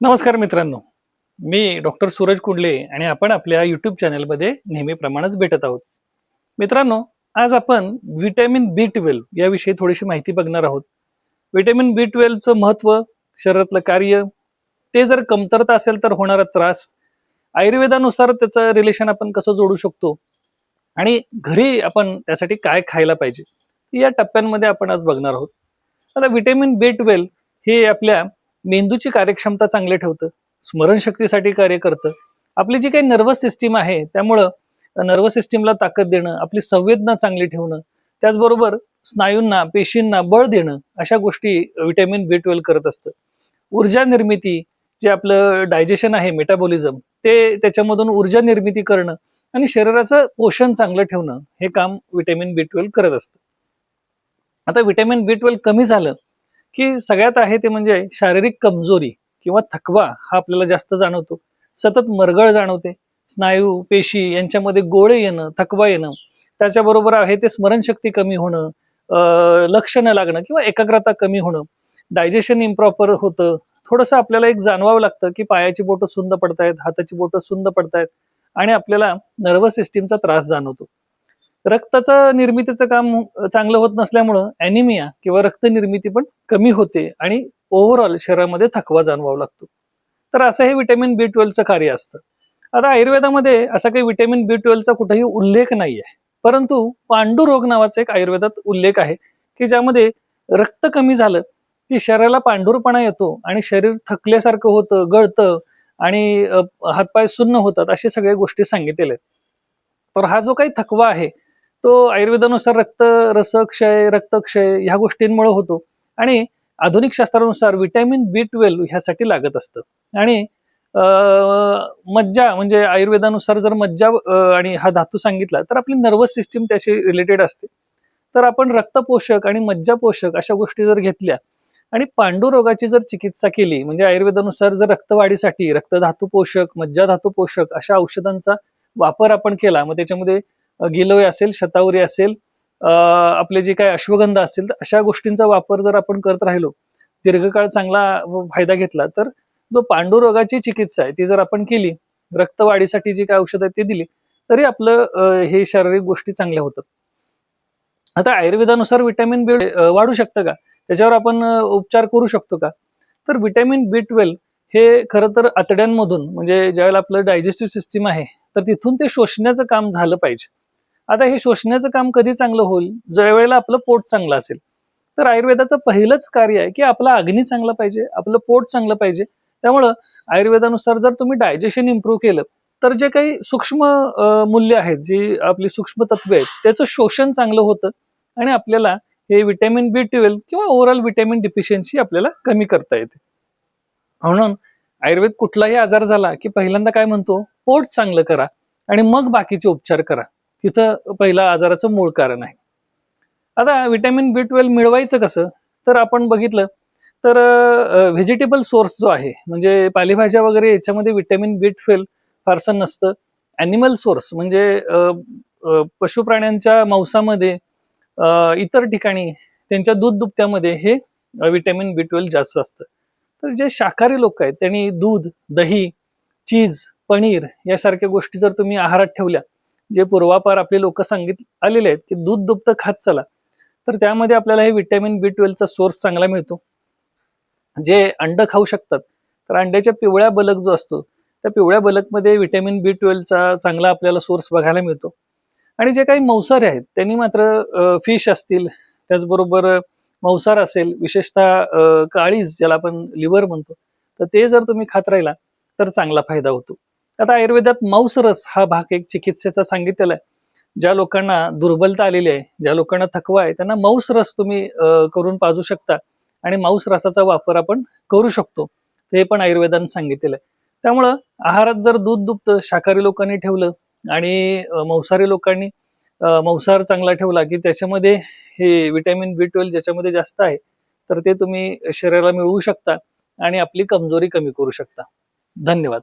नमस्कार मित्रांनो. मी डॉक्टर सूरज कुंडले आणि आपण आपल्या यूट्यूब चॅनलमध्ये नेहमीप्रमाणेच भेटत आहोत. मित्रांनो आज आपण व्हिटॅमिन बी ट्वेल्व याविषयी थोडीशी माहिती बघणार आहोत. व्हिटॅमिन बी ट्वेल्वचं महत्त्व शरीरातलं कार्य ते जर कमतरता असेल तर होणारा त्रास आयुर्वेदानुसार त्याचं रिलेशन आपण कसं जोडू शकतो आणि घरी आपण त्यासाठी काय खायला पाहिजे या टप्प्यांमध्ये आपण आज बघणार आहोत. आता व्हिटॅमिन बी ट्वेल्व हे आपल्या मेंदूची कार्यक्षमता चांगली ठेवतं स्मरणशक्तीसाठी कार्य करतं. आपली जी काही नर्वस सिस्टीम आहे त्यामुळं नर्वस सिस्टीमला ताकद देणं आपली संवेदना चांगली ठेवणं त्याचबरोबर स्नायूंना पेशींना बळ देणं अशा गोष्टी व्हिटॅमिन बी ट्वेल्व करत असतं. ऊर्जा निर्मिती जे आपलं डायजेशन आहे मेटाबॉलिझम ते त्याच्यामधून ऊर्जा निर्मिती करणं आणि शरीराचं पोषण चांगलं ठेवणं हे काम व्हिटॅमिन बी ट्वेल्व करत असतं. आता व्हिटॅमिन बी ट्वेल्व कमी झालं की सगळ्यात आहे ते म्हणजे शारीरिक कमजोरी किंवा थकवा हा आपल्याला जास्त जाणवतो. सतत मरगळ जाणवते. स्नायू पेशी यांच्यामध्ये गोळे येणं थकवा येणं त्याच्याबरोबर आहे ते स्मरणशक्ती कमी होणं लक्ष न लागणं किंवा एकाग्रता कमी होणं. डायजेशन इम्प्रॉपर होतं. थोडंसं आपल्याला एक जाणवावं लागतं की पायाची बोटं सुंद पडतायत हाताची बोटं सुंद पडतायत आणि आपल्याला नर्वस सिस्टीमचा त्रास जाणवतो. रक्ताचं निर्मितीचं काम चांगलं होत नसल्यामुळं अॅनिमिया किंवा रक्त निर्मिती पण कमी होते आणि ओव्हरऑल शरीरामध्ये थकवा जाणवावा लागतो. तर असं हे विटॅमिन बी ट्वेल्वचं कार्य असतं. आता आयुर्वेदामध्ये असा काही विटॅमिन बी ट्वेल्वचा कुठेही उल्लेख नाही आहे परंतु पांडुरोग नावाचा एक आयुर्वेदात उल्लेख आहे की ज्यामध्ये रक्त कमी झालं की शरीराला पांढुरपणा येतो आणि शरीर थकल्यासारखं होतं गळतं आणि हातपाय सुन्न होतात अशा सगळ्या गोष्टी सांगितलेल्या आहेत. तर हा जो काही थकवा आहे तो आयुर्वेदानुसार रक्त रसक्षय रक्तक्षय ह्या गोष्टींमुळे होतो. आणि आधुनिक शास्त्रानुसार विटॅमिन बी ट्वेल्व ह्यासाठी लागत असतं. आणि मज्जा म्हणजे आयुर्वेदानुसार जर मज्जा आणि हा धातू सांगितला तर आपली नर्वस सिस्टीम त्याशी रिलेटेड असते. तर आपण रक्तपोषक आणि मज्जा पोषक अशा गोष्टी जर घेतल्या आणि पांडुरोगाची जर चिकित्सा केली म्हणजे आयुर्वेदानुसार जर रक्तवाढीसाठी रक्तधातू पोषक मज्जा धातू पोषक अशा औषधांचा वापर आपण केला मग त्याच्यामध्ये गिलोय असेल शतावरी असेल आपले जे काही अश्वगंधा असतील तर अशा गोष्टींचा वापर जर आपण करत राहिलो दीर्घकाळ चांगला फायदा घेतला तर जो पांडुरोगाची चिकित्सा आहे ती जर आपण केली रक्तवाढीसाठी जी काही औषध आहेत ती दिली तरी आपलं हे शारीरिक गोष्टी चांगल्या होतात. आता आयुर्वेदानुसार विटॅमिन बी वाढू शकतं का? त्याच्यावर आपण उपचार करू शकतो का? तर विटॅमिन बी ट्वेल्व हे खरं तर आतड्यांमधून म्हणजे ज्यावेळेला आपलं डायजेस्टिव्ह सिस्टीम आहे तर तिथून ते शोषण्याचं काम झालं पाहिजे. आता हे शोषण्याचं काम कधी चांगलं होईल? ज्या वेळेला आपलं पोट चांगलं असेल. तर आयुर्वेदाचं पहिलंच कार्य आहे की आपला अग्नी चांगला पाहिजे आपलं पोट चांगलं पाहिजे. त्यामुळं आयुर्वेदानुसार जर तुम्ही डायजेशन इम्प्रूव्ह केलं तर जे काही सूक्ष्म मूल्य आहेत जी आपली सूक्ष्म तत्वे आहेत त्याचं शोषण चांगलं होतं आणि आपल्याला हे विटॅमिन बी ट्वेल्व किंवा ओव्हरऑल विटॅमिन डिफिशियन्सी आपल्याला कमी करता येते. म्हणून आयुर्वेद कुठलाही आजार झाला की पहिल्यांदा काय म्हणतो? पोट चांगलं करा आणि मग बाकीचे उपचार करा. तिथं पहिला आजाराचं मूळ कारण आहे. आता व्हिटॅमिन बी ट्वेल्व मिळवायचं कसं? तर आपण बघितलं तर व्हेजिटेबल सोर्स जो आहे म्हणजे पालेभाज्या वगैरे याच्यामध्ये व्हिटॅमिन बी ट्वेल्व फारसं नसतं. ॲनिमल सोर्स म्हणजे पशु प्राण्यांच्या पशुप्राण्यांच्या मांसामध्ये इतर ठिकाणी त्यांच्या दूध दुभत्यामध्ये हे व्हिटॅमिन बी ट्वेल्व जास्त असतं. तर जे शाकाहारी लोक आहेत त्यांनी दूध दही चीज पनीर यासारख्या गोष्टी जर तुम्ही आहारात ठेवल्या जे पूर्वापार आपले लोक सांगित आलेले आहेत की दूध दुभतं खात चला तर त्यामध्ये आपल्याला हे व्हिटॅमिन बी ट्वेल्वचा सोर्स चांगला मिळतो. जे अंड खाऊ शकतात तर अंड्याच्या पिवळ्या बलक जो असतो त्या पिवळ्या बलकमध्ये व्हिटॅमिन बी ट्वेल्वचा चांगला आपल्याला सोर्स बघायला मिळतो. आणि जे काही मांसाहारी आहेत त्यांनी मात्र फिश असतील त्याचबरोबर मांसाहार असेल विशेषतः काळीज ज्याला आपण लिव्हर म्हणतो तर ते जर तुम्ही खात राहिला तर चांगला फायदा होतो. आता आयुर्वेदात मांसरस हा भाग एक चिकित्सेचा सांगितलेला आहे. ज्या लोकांना दुर्बलता आलेली आहे ज्या लोकांना थकवा आहे त्यांना मांसरस तुम्ही करून पाजू शकता आणि मांस रसाचा वापर आपण करू शकतो. हे पण आयुर्वेदाने सांगितलेलं आहे. त्यामुळं आहारात जर दूध दुभतं शाकाहारी लोकांनी ठेवलं आणि मांसाहारी लोकांनी मांसाहार चांगला ठेवला की त्याच्यामध्ये हे विटॅमिन बी ट्वेल्व ज्याच्यामध्ये जास्त आहे तर ते तुम्ही शरीराला मिळवू शकता आणि आपली कमजोरी कमी करू शकता. धन्यवाद.